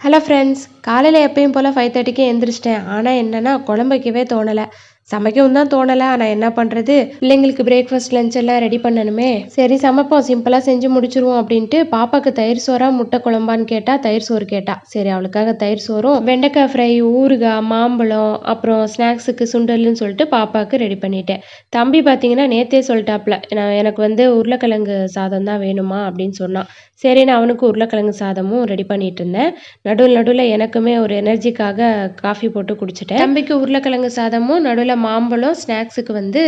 Hello friends காலையில் எப்பயும் போல் five தேர்ட்டிக்கு எழுந்திரிச்சிட்டேன் ஆனால் என்னென்னா குழம்பு வைக்கவே தோணலை. சமைக்கவும் தான் தோணலை. ஆனால் என்ன பண்ணுறது பிள்ளைங்களுக்கு பிரேக்ஃபாஸ்ட் லஞ்ச் எல்லாம் ரெடி பண்ணணுமே. சரி சமைப்போம். சிம்பிளாக செஞ்சு முடிச்சிருவோம் அப்படின்ட்டு பாப்பாக்கு தயிர் சோறா முட்டை குழம்பான்னு கேட்டால் தயிர் சோறு கேட்டா. சரி அவளுக்காக தயிர் சோறும் வெண்டைக்காய் ஃப்ரை ஊறுகாய் மாம்பழம் அப்புறம் ஸ்நாக்ஸுக்கு சுண்டல்னு சொல்லிட்டு பாப்பாவுக்கு ரெடி பண்ணிட்டேன். தம்பி பார்த்தீங்கன்னா நேத்தே சொல்லிட்டாப்ல நான் எனக்கு வந்து உருளைக்கிழங்கு சாதம் தான் வேணுமா? அப்படின்னு சொன்னான். சரி நான் அவனுக்கு உருளைக்கிழங்கு சாதமும் ரெடி பண்ணிட்டு இருந்தேன். நடுவில் நடுவில் எனக்குமே ஒரு எனர்ஜிக்காக காஃபி போட்டு குடிச்சிட்டேன். தம்பிக்கு உருளைக்கிழங்கு சாதமும் நடுவில் மாம்பழம் ஸ்நாக்ஸுக்கு வந்து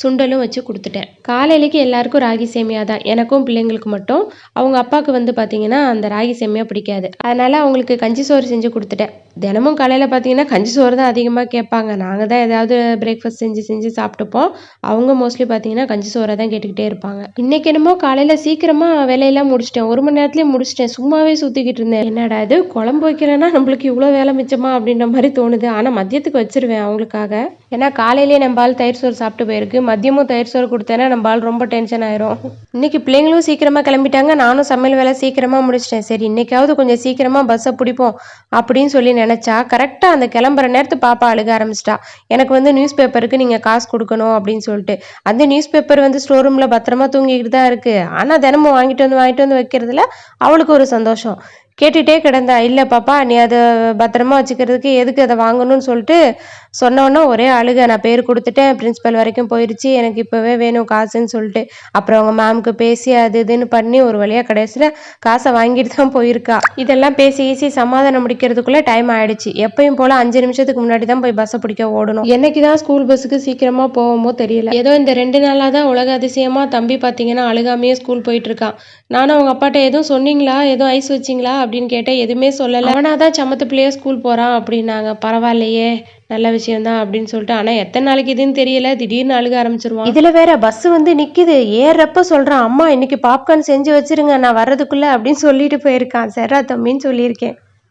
சுண்டலும் வச்சு கொடுத்துட்டேன். காலையிலேக்கு எல்லாருக்கும் ராகி சேமியா தான். எனக்கும் பிள்ளைங்களுக்கு மட்டும். அவங்க அப்பாவுக்கு வந்து பார்த்தீங்கன்னா அந்த ராகி சேமியா பிடிக்காது. அதனால் அவங்களுக்கு கஞ்சி சோறு செஞ்சு கொடுத்துட்டேன். தினமும் காலையில் பார்த்தீங்கன்னா கஞ்சி சோறு தான் அதிகமாக கேட்பாங்க. நாங்கள் தான் ஏதாவது பிரேக்ஃபாஸ்ட் செஞ்சு செஞ்சு சாப்பிட்டுப்போம். அவங்க மோஸ்ட்லி பார்த்தீங்கன்னா கஞ்சி சோறை தான் கேட்டுக்கிட்டே இருப்பாங்க. இன்னைக்கு என்னமோ காலையில் சீக்கிரமாக வேலையெல்லாம் முடிச்சிட்டேன். ஒரு மணி நேரத்துலேயே முடிச்சிட்டேன். சும்மாவே சுற்றிக்கிட்டு இருந்தேன். என்னடா இது? குழம்பு வைக்கலன்னா நம்மளுக்கு இவ்வளோ வேலை மிச்சமா அப்படின்ற மாதிரி தோணுது. ஆனால் மதியத்துக்கு வச்சிருவேன் அவங்களுக்காக. ஏன்னா காலையிலேயே நம்ம ஆள் தயிர் சோறு சாப்பிட்டு போயிருக்கு. மதியமும் தயிர் சோறு கொடுத்தேன்னா நம்ம ஆள் ரொம்ப டென்ஷன் ஆயிரும். இன்னைக்கு பிள்ளைங்களும் சீக்கிரமா கிளம்பிட்டாங்க. நானும் சமையல் வேலை சீக்கிரமா முடிச்சிட்டேன். சரி இன்னைக்காவது கொஞ்சம் சீக்கிரமா பஸ்ஸை பிடிப்போம் அப்படின்னு சொல்லி நினைச்சா கரெக்டா அந்த கிளம்புற நேரத்து பாப்பா அழுக ஆரம்பிச்சிட்டா. எனக்கு வந்து நியூஸ் பேப்பருக்கு நீங்க காசு கொடுக்கணும் அப்படின்னு சொல்லிட்டு. அந்த நியூஸ் பேப்பர் வந்து ஸ்டோர் ரூம்ல பத்திரமா தூங்கிக்கிட்டு தான் இருக்கு. ஆனா தினமும் வாங்கிட்டு வந்து வாங்கிட்டு வந்து வைக்கிறதுல அவளுக்கு ஒரு சந்தோஷம். கேட்டுகிட்டே கிடந்தா இல்லை பாப்பா நீ அதை பத்திரமா வச்சுக்கிறதுக்கு எதுக்கு அதை வாங்கணும்னு சொல்லிட்டு சொன்னோன்னே ஒரே அழுக. நான் பேர் கொடுத்துட்டேன் பிரின்ஸிபல் வரைக்கும் போயிடுச்சு எனக்கு இப்போவே வேணும் காசுன்னு சொல்லிட்டு. அப்புறம் அவங்க மேம்க்கு பேசி அது இதுன்னு பண்ணி ஒரு வழியாக கடைசியில் காசை வாங்கிட்டு தான் போயிருக்கா. இதெல்லாம் பேசி ஈசி சமாதானம் முடிக்கிறதுக்குள்ளே டைம் ஆயிடுச்சு. எப்பயும் போல் அஞ்சு நிமிஷத்துக்கு முன்னாடி தான் போய் பஸ்ஸை பிடிக்க ஓடணும். என்னைக்கு தான் ஸ்கூல் பஸ்ஸுக்கு சீக்கிரமாக போவோமோ தெரியல. ஏதோ இந்த ரெண்டு நாளாக தான் உலக அதிசயமாக தம்பி பார்த்தீங்கன்னா அழுகாமையே ஸ்கூல் போயிட்டு இருக்கான் நானும் அவங்க அப்பாட்ட எதுவும் சொன்னீங்களா? எதுவும் ஐஸ் வச்சிங்களா? அப்படின்னு கேட்டேன் எதுவுமே சொல்லலை. அவனாக தான் சமத்து பிள்ளைய ஸ்கூல் போகிறான் அப்படின்னாங்க. பரவாயில்லையே நல்ல விஷயம்தான் அப்படின்னு சொல்லிட்டு. ஆனால் எத்தனை நாளைக்கு இதுன்னு தெரியல. திடீர்னு அழுக ஆரம்பிச்சிருவான். இதில் வேற பஸ் வந்து நிற்கிது ஏறப்ப சொல்கிறான் அம்மா இன்னைக்கு பாப்கார்ன் செஞ்சு வச்சிருங்க. நான் வர்றதுக்குள்ளே அப்படின்னு சொல்லிட்டு போயிருக்கான். சரா தம்பின்னு சொல்லியிருக்கேன்.